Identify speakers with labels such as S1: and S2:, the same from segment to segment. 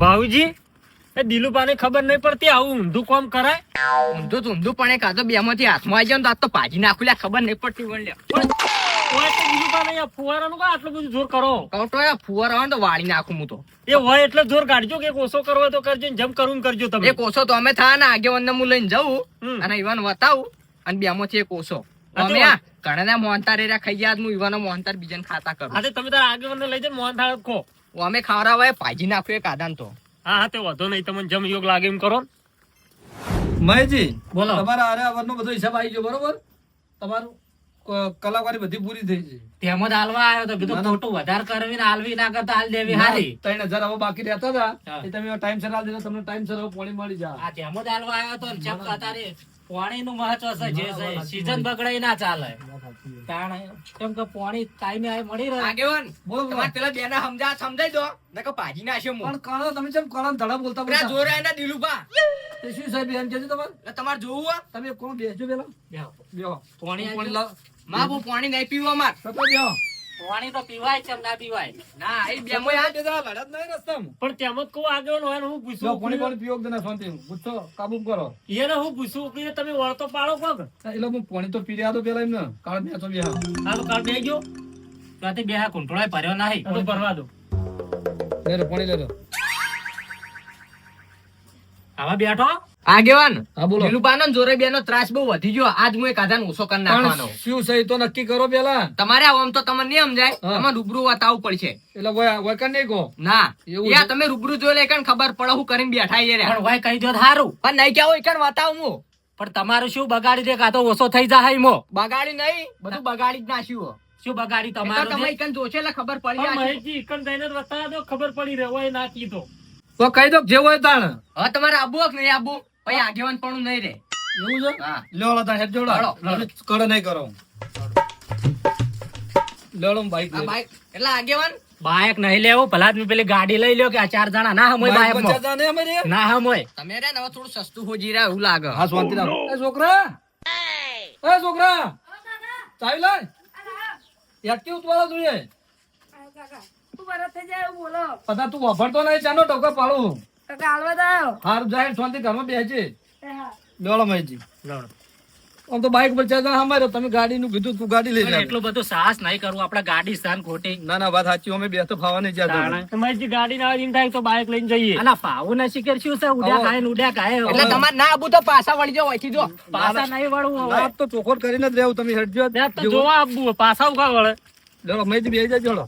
S1: ભાઉજી એ દિલુપાને ખબર નહીં પડતી આવું ઊંધું કોમ કરાય?
S2: ઊંધું તો ઊંધું પણ એ આ તો બે માંથી હાથમાં આવી જાય ને તો આ તો પાજી નાખું લ્યા ખબર નહીં પડતી લ્યા.
S1: પણ યાર ફુવારાનું કા આટલું બધું જોર કરો?
S2: કહું તો ફુવારા હોય તો વાળી નાખું હું તો.
S1: એ હોય એટલે જોર કાઢજો કે ઓછો કરવો તો કરજો ને જેમ કરવું કરજો તમે.
S2: ઓછો તો અમે થયા ને આગેવાનને હું લઈને જવું અને ઈવાન વતાવું અને બે માંથી એ
S1: હા
S2: અમે આ ઘણા મોહનતાર એરા ખાઈ ગયા હું ઈવાનો મોહનતાર બીજાને ખાતા કરું.
S1: તે તમે તારા આગેવાનને લઈ જાય મોહન થાળ ખો.
S2: અમે ખાવડાવાય ભાજી નાખ્યું એક આદાન તો.
S1: હા હા તે વધો નહીં તમને જમ યોગ લાગે એમ કરો.
S3: મહેશજી
S1: બોલો.
S3: તમારા આરે આવરનો બધો હિસાબ આવી ગયો બરોબર? તમારું કલાકારી બધી પૂરી થઈ છે
S4: તેમ જ હાલવા આવ્યો તો કીધું. ખોટું વધારે કરવી ને હાલવી ના કરતા હાલ દેવી હારી.
S3: ત્રણ હજાર હવે બાકી રહેતા હતા. એ તમે ટાઈમ સર હાલ દીધો તમને ટાઈમ સર પાણી મળી જાય.
S4: હા તેમ જ હાલવા આવ્યો તો અત્યારે પાણી નું મહત્વ છે જે સીઝન બગડાઈ ના ચાલે. કારણ કેમ કે પાણી ટાઈમે આ મળી રહે.
S2: આગેવાન
S3: બોલો, બોલો.
S2: પેલા બેના સમજા સમજાઈ દો. નકર ભાજી નાખ્યો
S3: પણ કરો તમે કાળા ને ધડા બોલતા બોલતા?
S2: જોર આયા ના દિલુપા
S3: શું સાહેબ એમ કહેજો તમારે?
S2: એટલે જોવું
S3: તમે કોણ બેસજો પેલા?
S4: બેહો.
S3: બેહો.
S4: પાણી
S3: પાણી
S2: લાવમાં બહુ પાણી નહીં પીવો માર
S3: તો બેહો.
S4: પાણી તો પીવાય છે ના પીવાય.
S2: ના એ બે મોય આ
S3: જણા લડત નહીં રસ્તામાં.
S1: પણ તેમ જ કહું આગળ હોય ને હું
S3: પૂછું. પાણી પાણી પીવો કે ના શાંતિ? ગુસ્સો કાબુ કરો.
S1: એને હું પૂછું કે તમે વળતો પાડો કોક?
S3: એટલે હું પાણી તો પી રહ્યા તો પેલા એમને. કાળ બે તો બેહા
S1: હા તો કાળ બે ગયો.
S4: ત્યાંથી બે કુંટળાય ભર્યો નહીં.
S1: તો ભરવા દો.
S3: લેરો પાણી લેરો
S4: આવા બેઠો?
S2: આગેવાન
S3: હા બોલો.
S2: જોરે બેનો ત્રાસ બહુ વધી ગયો. આજ હું એક આધાન ઓછો કરી નાખવાનો.
S3: પણ શું છે તો નક્કી કરો પેલા?
S2: તમારે આમ તો તમને નહીં સમજાય.
S3: હા.
S2: તમારે રૂબરૂ બતાવવું પડશે.
S3: એટલે વય- વયકણ નહીં કહો
S2: ના. યા તમે રૂબરૂ જોઈ લે ખબર પડે હું કરીને બેઠા છીએ
S4: પણ ભાઈ કહી દો તો સારું
S2: પણ નહીં કેવું એકણ બતાવું હું?
S4: પણ તમારું શું બગાડી દે કાં તો ઓછો થઈ જાય મો
S2: બગાડી નહીં બધું બગાડી જ નાખ્યું
S4: શું બગાડી
S2: એ તો
S4: તમારું
S2: તમે
S4: દે?
S2: એકણ જોશે ખબર પડી
S1: મહેશજી ઇકન જઈને બતાવો ખબર પડી રહે હોય ના કીધો.
S3: તો કહી દો જેવો હોય તાણ
S2: હવે તમારે આબુ કે નહીં આબુ? પછી આગેવાન પણ નહીં રે.
S3: એવું છે?
S2: હા.
S3: લેવડો તાર હેડ જોડો.
S2: લડો, લડો.
S3: નહીં કરો. લેવડો બાઈક
S2: બાઈક એટલે આગેવાન
S4: બાયક નહીં લેવું. ભલા પેલી ગાડી લઈ લ્યો કે આ ચાર જણા ના હમોય બાયક
S3: અમે
S4: ના હમોય.
S2: તમે રે ને થોડું સસ્તું હોજી રહ્યા એવું લાગે.
S3: હા શાંતિ રાખો. એ છોકરા! એ છોકરા! ચાવી લાય. યાદ ઉતવાળો જોઈએ? પતા તું વફરતો નહીં ચાનો ટોકો પાડું. હારું જાય શાંતિ ઘરમાં બેસજે. લેવડો મહેશજી આમ તો બાઈક બચ્ચા જાને અમારે તમે કીધું તું ગાડી લઈ
S4: પણ એટલો બધો સાહસ નહીં કરવું આપણે ગાડી સ્થાન ખોટી.
S3: ના ના વાત સાચી અમે બેસો તો ફાવાની જ્યાં
S1: તો ગાડી ના એમ થાય તો બાઇક લઈને જઈએ.
S4: ફાવું ના શીખર શું છે? ઉડ્યા ખાય ને ઉડ્યા ખાય.
S2: એટલે તમારે ના આબુ તો પાછા વળી જાઓ અહીંથી જો.
S4: પાછા નહીં વળવું.
S3: આપ તો ચોખોટ કરીને જ રહેવું તમે હેડજો.
S1: જોવા પાછા ઊભા વળે.
S3: લેવડો મહેશજી બે જાય જોડો.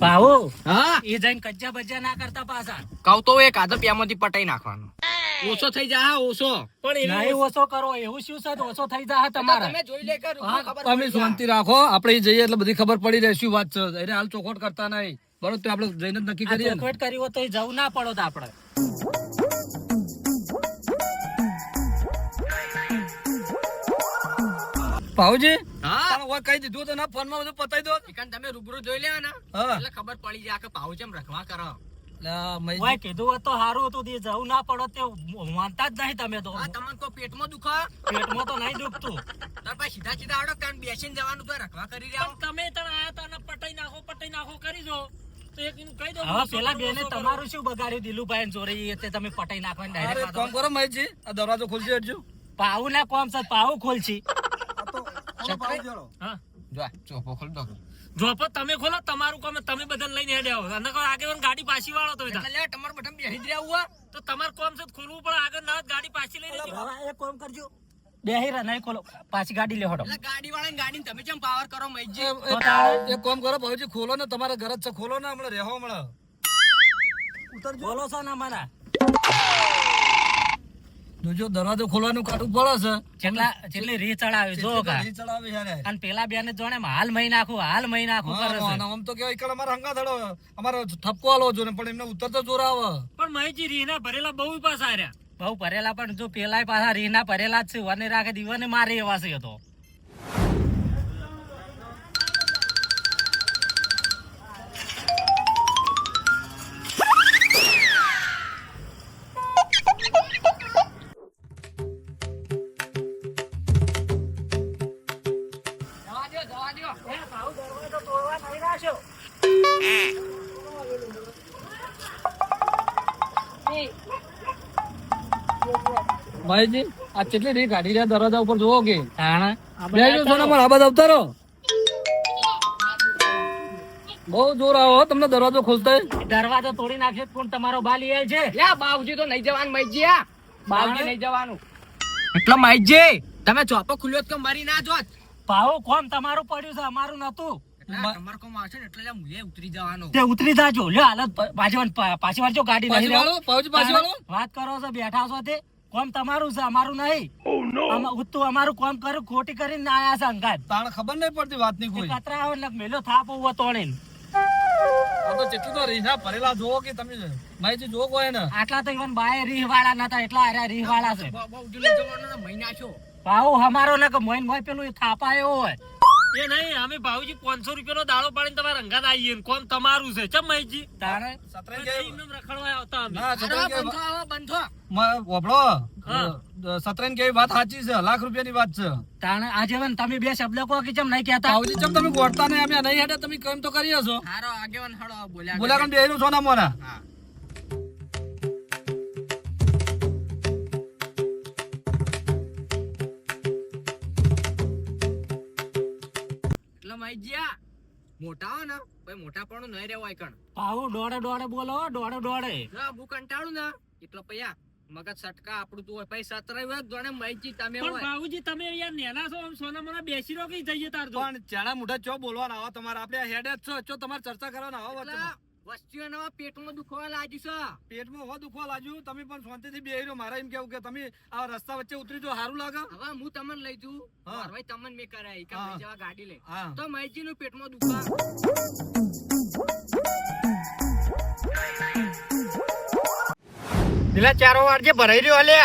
S4: ભાવું
S2: હા?
S4: એ જઈને કજ્જા બજ્જા ના કરતા પાછા.
S2: કહું તો એક આદો પ્યામાંથી પટાઈ નાખવાનો. ઓછો થઈ જાય હા ઓછો.
S1: પણ
S4: નહીં ઓછો કરો એવું શું છે? ઓછો થઈ જા તમારે
S2: તમે જોઈ લે કરો
S3: તમે શાંતિ રાખો. આપણે જઈએ એટલે બધી ખબર પડી રહે શું વાત છે. એટલે હાલ ચોખોટ કરતા નહીં. બરોબર તો આપણે જઈને જ નક્કી કરીએ
S4: ચોખવટ કરી હોય તો જવું ના પડો તો આપણે.
S3: ભાવજી
S2: હા.
S3: કહી દીધું તો ના ફોનમાં બધું પતાઈ દો.
S2: તમે રૂબરૂ જોઈ લેવા ને એટલે ખબર પડી જાય કે ભાવ ચેમ રખવા કરો.
S4: ઓય કીધું હોત તો સારું હતું તે જવું ના પડો તે માનતા જ નહીં તમે તો.
S2: તમને કોઈ પેટમાં દુખા?
S4: પેટમાં તો નહીં દુખતું.
S2: તાર પાસે સીધા સીધા આવડો કારણ બેસીને જવાનું તો રખવા કરી રહ્યા
S1: તમે તને આયા તા પટાઈ નાખો પટાઈ નાખો કરી દો. તો કહી દો
S4: હવે પેલા બેને તમારું શું બગાડ્યું? દિલુભાઈ ચોરી તે તમે પટાઈ નાખવાની
S3: એક કામ કરો. મહેશજી આ દરવાજો ખોલજો પાઉ
S4: પાવું ના કોમ છે પાવું ખોલછી
S1: હા
S2: જો આ ચોપો ખોલ દો
S1: જોપો તમે ખોલો તમારું કામ તમે બધા લઈને હેડે આવો. અને આગળ ગાડી પાછી વાળો તો
S2: તમારે બટન બેસી જ રહ્યા
S1: તો તમારે કોમ છે ખોલવું પડે આગળ ના ગાડી પાછી લઈને જજો.
S4: એક કોમ કરજો. બેહી રહ્યા નહીં ખોલો. પાછી ગાડી લે હડો.
S2: એટલે ગાડી વાળા ગાડી તમે કેમ પાવર કરો
S3: એ- એક કોમ કરો ભાવજી ખોલો ને તમારા ઘર જ છે ખોલો ને હમણાં રહેવો હમણાં.
S4: બોલો છો ને અમારા.
S3: જોજો દરવાજો ખોલવાનું કાઢવું પડે છે.
S4: કેટલા કેટલી રી ચડાવે જો કા.
S3: નહીં ચડાવે છે
S4: અને પેલા બેને જોણે હાલ મહી નાખું હાલ મહી નાખું કરે છે.
S3: આમ તો કેવાય કે અમારા હંગા થડો અમારો ઠપકો આલો જો ને પણ એમને ઉતરતો જોર આવે.
S1: પણ મહેશજી રીના ભરેલા બહુ પાસા રહ્યા
S4: બહુ ભરેલા પણ જો પેલા પાછા રી ના ભરેલા જ છે વને રાખે દીવાને મારે એવા છે તો.
S3: ભાઈજી આ કેટલી રી ગાડી રહ્યા દરવાજા ઉપર? જોવો કે આ બાદ અવતારો બહુ જોર આવો તમને દરવાજો ખોલતા
S4: દરવાજો તોડી નાખ્યો પણ તમારો બાલી એ છે.
S2: લે બાવજી તો નહીં જવાનું મૈજી આ બાવજી નહીં જવાનું. એટલે મૈજી તમે ચોપો ખુલ્યો કે મરી ના જોત?
S4: ભાવ કોમ તમારું પડ્યું છે અમારું નતું
S2: એટલે તમારે કોમ આવશે એટલે ઉતરી જવાનું.
S4: ઉતરી જાજો. લ્યો હાલત પાછી પાછી વાર ગાડી વાત કરો છો બેઠા છો તે? કોમ તમારું છે અમારું નહીં. આમાં અમારું કોમ કર્યું ખોટી કરીને આયા છે અંગાત.
S3: તાણ ખબર નહીં પડતી વાતની કોઈ.
S4: કતરા આવે એટલે મેલો થાપ ઊભો તોડીને.
S3: આ તો જેટલું તો રીહા ભરેલા જોવો કે તમે ભાઈજી જોવો કોઈ ને.
S4: આટલા તો ઇવન બાય રીહ વાળા નતા એટલા આર્યા રીહવાળા છે.
S2: મહિના છો.
S4: ભાવ અમારો ને કે મોઈન મોય પેલું થાપા એવો હોય.
S1: એ નહીં અમે ભાવજી પાંચસો રૂપિયાનો દાડો પાડીને તમારા રંગાત આવીએ કોણ તમારું છે? ચમ મહીજી
S4: તારે
S1: રખડવા આવતા અમે.
S3: ના કે. સતરાઈ કેવી વાત સાચી છે લાખ રૂપિયાની વાત છે.
S4: તાણે આજે વન તમે બે શબ્દ કહો કે ચમ નહીં કહેતા?
S3: આવજી ચમ તમે ગોળતા નહીં? અમે નહીં હેડે તમે કેમ તો કરી હશો?
S2: હારો આગેવાન હળો બોલ્યા
S3: બોલા કણ બેહીનું સોના મોના
S2: હા. એટલે ગયા. મોટા હો ને. ભાઈ મોટા પણ નહીં રહેવાય કણ.
S4: ભાવ દોડે દોડે બોલો દોડે દોડે.
S2: ના હું કંટાળું ને. એટલો પૈયા મગજ સટકા આપણું તું હોય. પૈસા સતરાય હોય જોડે મૈજી તમે
S1: પણ બાબુજી તમે યાર નેના છો આમ સોના મોના બેસી રો કે જઈએ તાર
S3: પણ ચાણા મોઢા ચો બોલવાના આવો તમારે? આપણે હેડે જ છો. ચો તમારે ચર્ચા કરવાના આવા
S2: એટલે
S3: વચ્ચેમાં.
S2: વસ્તીઓ નવા પેટમાં દુખવા લાગ્યું છે.
S3: પેટમાં હો દુખવા લાગ્યું. તમે પણ શાંતિથી બેહી રહ્યો મારા એમ કેવું કે તમે આ રસ્તા વચ્ચે ઉતરી જો સારું લાગે?
S2: હવે હું તમને લઈ જઉં.
S3: હા.
S2: તમને મેં કરાય કે
S3: હા.
S2: જવા ગાડી લઈ. તો મૈજી નું પેટમાં દુખવા
S5: પેલા ચારો વારજે ભરાઈ રહ્યો હલે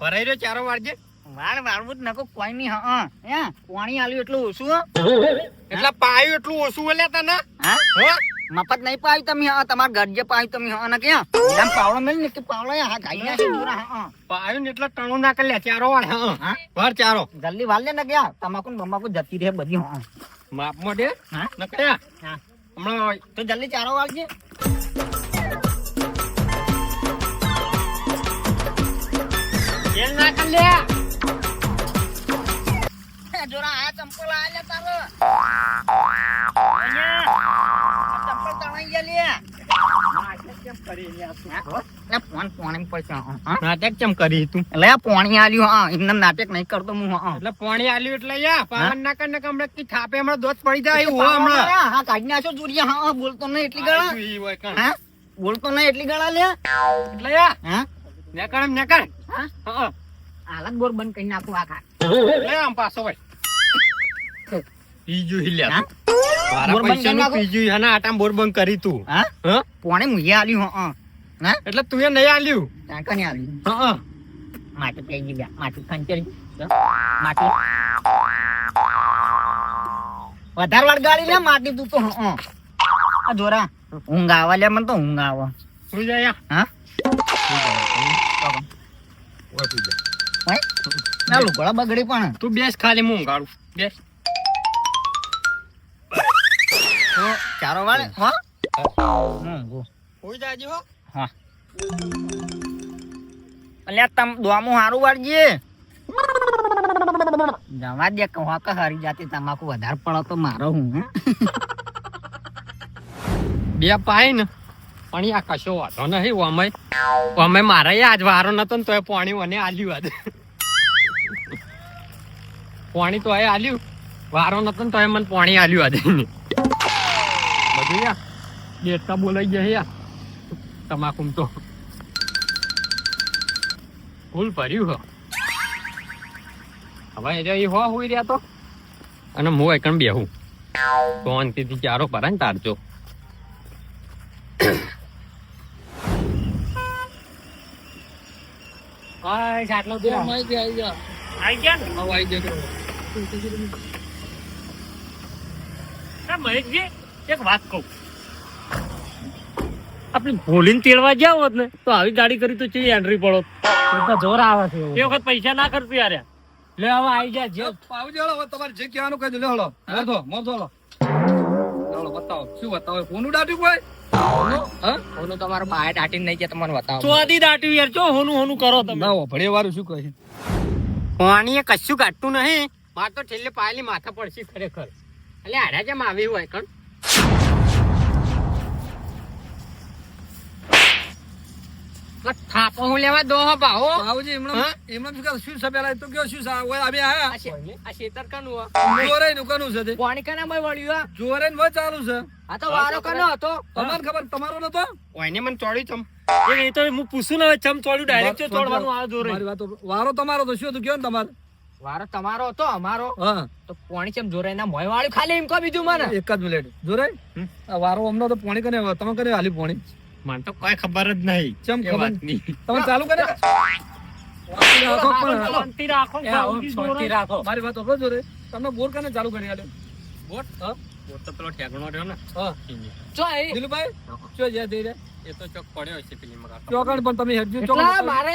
S5: ભરાઈ રહ્યો ચારો વારજે
S2: વાળ વાળવું જ નકો કોઈ નહીં હા હે. પાણી આલ્યું એટલું ઓછું
S5: એટલે પાયું એટલું ઓછું હલે તને?
S2: હા?
S5: હો?
S2: મફત નહીં પાયું તમે હા તમારા ઘર જે પાયું તમે હા ને ક્યાં? આમ પાવડો મેળ ને કે પાવડો હા ગાઈ ના દૂરા હા
S5: પાયો ને એટલે ટણું ના કરી લે ચારો વાળ હા વાર ચારો.
S2: જલ્દી વાળ લે ને ક્યાં તમાકુ બમાકુ જતી રહે બધી હા
S5: માપ મોઢે?
S2: હા.
S5: નકળ્યા
S2: હા.
S5: હમણાં
S2: તો જલ્દી ચારો વાળજે.
S5: જેલ ના કરી લે.
S2: જોરા આ ચંપલ આ લે તારો.
S5: નાટક કેમ કરી તું
S2: એટલે પોણી આલ્યું હા એમને નાટક નહીં કરતો હું હા
S5: એટલે પાણી આલ્યું એટલે યા પાવન ના કર ને હમણાં કી થાપે હમણાં દોત પડી જાય એવું હો હમણાં
S2: હા કાઢી નાખો જોરિયા હા બોલતો નહીં એટલી ગળા. હા બોલતો નહીં એટલી ગળા લે
S5: એટલે યા
S2: હા
S5: નેકળ એમ નેકળ
S2: હા હાલત બોર બંધ કરી નાખું આખા
S5: લે આમ પાછો ભાઈ બીજું હિ લે
S2: હા?
S5: મારા
S2: બોર બંધ કરી
S5: પૈસાનું
S2: નાખો?
S5: હના આટામ બોર બંધ કરી તું.
S2: હા?
S5: હા?
S2: પોણે મુએ આલ્યું હા હા.
S5: એટલે તું એ નહીં આલ્યું.
S2: ત્યાં કને આલ્યું.
S5: હા
S2: માટી પી ગઈ લ્યા. માટી ખંચરી માટી. વધારે વાર લે માટી તું તો હા આ જોરા. ઊંઘ આવા લે મને તો ઊંઘ આવા.
S5: સુઈ
S2: હા?
S5: ઓય. સુઈ જા
S2: ઓય. ના લુગડા બગડી પણ.
S5: તું બેસ ખાલી હું ઊંઘાડું બેસ.
S2: ચારો વાળે? હા?
S5: હા.
S2: અલ્યા તમ દોમું હારું વાળજે. જવા દે કહો કે હારી જાતી તમાકુ વધારે પડો તો મારો હું
S5: બે પાય ને. પણ આ કશો વાંધો નહીં ઓમે અમે મારે આજ વારો નતો ને તોય પાણી મને આલ્યું આજ. પાણી તો એ આલ્યું. વારો નતો ને તોય મને પાણી આલ્યું આજ. યા બેટકા બોલાઈ ગયા યા તમાકુમ તો ફૂલ ભર્યું હો હવે એ રહ્યો હો હુઈ રહ્યા તો અને હું એકણ બેહું શાંતિથી ચારો ભરાય ને તારજો
S4: બસ આટલો દે
S3: માહિતી આવી જા
S1: આઈ ગયા
S3: હવે આવી જજો
S1: હા, મહેશજી એક વાત કહું. આપણે ભોલીને તેડવા ગયા હોત ને તો આવી ગાડી કરી તો ચી એન્ટ્રી પડો
S4: જોર આવે છે
S1: એ વખત પૈસા ના કરતું યાર.
S4: લે હવે આવી જા જે
S3: આવજો હવે તમારે જે કહેવાનું કહી દો લે હળો મોરધો મોરધો હળો હળો બતાવો. શું બતાવો? કોનું દાટ્યું કોઈ? હા?
S2: તમારો બાય દાટીને નહીં ગયા તમને બતાવો.
S1: ચોદી દાટ્યું યાર ચો હોનું હોનું કરો તમે.
S3: ના ભણે વાળું શું કહે
S5: પાણી કશું કાઢતું નહીં. માર તો છેલ્લે પાયેલી માથા પડશે ખરેખર. એટલે આડા જેમ આવી હોય કણ? થાપો હું લેવા દો હો ભાવો
S3: બાબુજી એમણે એમણે શું શું છે પેલા તો કયો શું છે? ઓય અમે
S2: આ આ શેતર કનું
S3: જોરે નું કનું છે
S2: પાણી કના માં વળ્યું
S3: જોરે ને ચાલુ છે.
S2: આ તો વારો કનો હતો.
S3: તમારે ખબર તમારો નતો?
S5: ઓયને મને ચોડી ચમ.
S1: એ એ તો હું પૂછું ને ચમ ચોડ્યું ડાયરેક્ટ ચોડવાનું આ જોરે.
S3: મારી વાતો વારો તમારો તો શું હતું? કયો ને તમારે?
S2: વારો તમારો હતો અમારો. તો પોણી કેમ જોરે ના મોય વાળ્યું ખાલી એમ કો બીજું મને.
S3: એક જ મિનિટ જોરે આ વારો અમનો તો પોણી કને તમે કને હાલી પોણી.
S5: મને તો કોઈ ખબર જ નહીં.
S3: ચમ ખબર?
S5: નહીં
S3: તમે ચાલુ કરે? મારી વાત જોરે બોર કને ચાલુ કરી આલ્યો
S5: બોટ બોટ તો પેલો ઠેકણો રહ્યો ને.
S3: હા.
S2: એ
S3: દિલુભાઈ ચો જ્યાં જઈ રહ્યા?
S5: એ તો ચોક પડ્યો છે પેલી
S3: પણ તમે હેડજો
S2: મારે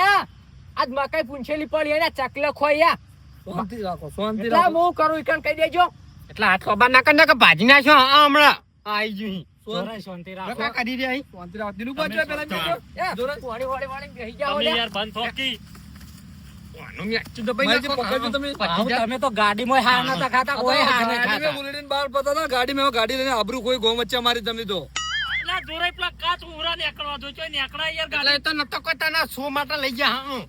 S2: આજ મકાઈ પૂંછેલી પડી એના ચકલો ખોયા
S3: શાંતિ રાખો શાંતિ રાખો.
S2: હું કરું ઈકણ કહી દેજો.
S5: એટલે હાથ ખબર ના કર કે ભાજી નાખ્યો હા હમણાં.
S4: શાંતિ રાખો.
S5: કરી રહ્યા
S3: શાંતિ રાખો. પેલા. જોરે
S2: બેહી જાઓ
S1: યાર બંધ થોકી.
S4: આવું ગાડીમાં
S3: ગાડી લઈને આબરૂ કોઈ ગોમ વચ્ચે મારી તમે તો.
S1: એટલે જોરે પેલા કાચ ઉરા નીકળવા દો નીકળા યાર ગાડી.
S5: તો નતો કોઈ તને શો માટે લઈ ગયા હા.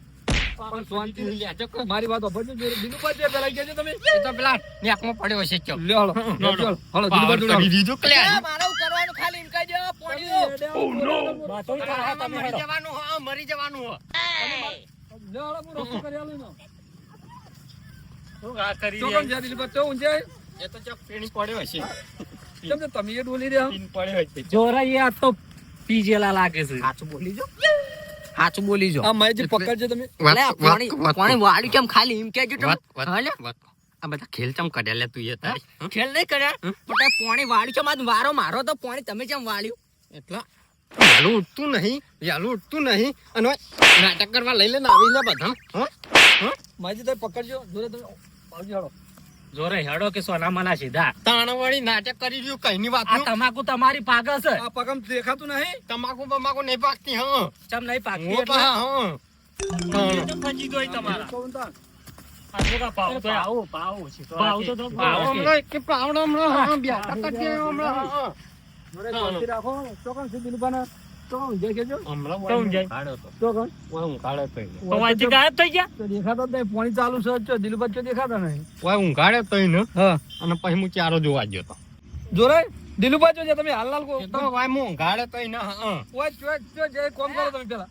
S3: પણ શાંતિ લેજો ચક્કો મારી વાત સાંભળજો જોરે. પર જે પેલા કેજો તમે
S5: એ તો પેલા નેકમાં પડ્યો છે ચો
S3: લ્યો હળો
S5: હળો
S3: દિલુભાઈ જોડે
S5: કરી દીધું કે લે.
S2: એ, મારે હું કરવાનું ખાલી એમ કહી દો પોણીઓ.
S4: બધું થાય
S5: આમાં
S4: તમે
S5: મરી
S4: હેડો.
S5: જવાનું હો, મરી જવાનું હો.
S3: લ્યો, હળો હું રસ્તો કરી આલું નો
S1: શું આ કરી
S3: તો
S1: રહ્યા?
S3: જાદી દિલુભાઈ તો ઊંચાઈ.
S5: એ તો ચક પેણી પડ્યો
S3: છે તમે એ ડોલી રહ્યા
S5: પડ્યો છે
S4: જોરા એ આ તો પીજેલા લાગે છે
S2: સાચું બોલી જો સાચું બોલી જો
S3: આ માહિતી પકડજો તમે.
S2: પોણી પોણી કેમ? ખાલી એમ કેજો તમે.
S5: વાત વાત
S2: હા લે.
S5: વાત. આ બધા ખેલ ચમ કર્યા લે તું એ તારી?
S2: ખેલ નહીં કર્યા? પણ પોણી વાળ્યું ચમ આજ વારો મારો તો પોણી તમે ચમ વાળ્યું?
S5: એટલા યાલું ઉઠતું નહીં. યાલું ઉઠતું નહીં. અને નાટક કરવા લઈ લે ને આવી લે બધા. હં?
S3: માહિતી તો પકડજો જોરે તમે આવજો હાલો.
S4: જોરે હેડો કે સોના મના સીધા.
S5: તાણવાળી નાટક કરી રહ્યું કઈ ની વાત
S4: આ તમાકુ તમારી પાગલ છે.
S3: આ પગમ દેખાતું નહીં?
S5: તમાકુ બમાકુ નહીં પાકતી હા.
S4: ચમ નહીં પાકતી
S5: હું
S4: એટલે.
S5: પા હા.
S1: ફજી દોય તમારા.
S3: કહું તા.
S1: તો તો. તો
S5: હા હા
S1: તો.
S5: તો તો
S1: તો ગાયબ થઈ ગયા?
S3: તો દેખાતા જ ચાલુ છે જો દિલુભાઈ જો દેખાતા નહીં.
S5: ઓય ઊંઘાડે તો ઈ ને
S3: હા.
S5: અને પછી હું ચારો જોવા ગયો તો.
S3: જોરે દિલુભાઈ જો તમે હાલ લાલ કો
S5: તો વાય હું ઊંઘાડે તો ને હા
S3: ઓય ચો ચો જે કોમ કરો તમે પેલા.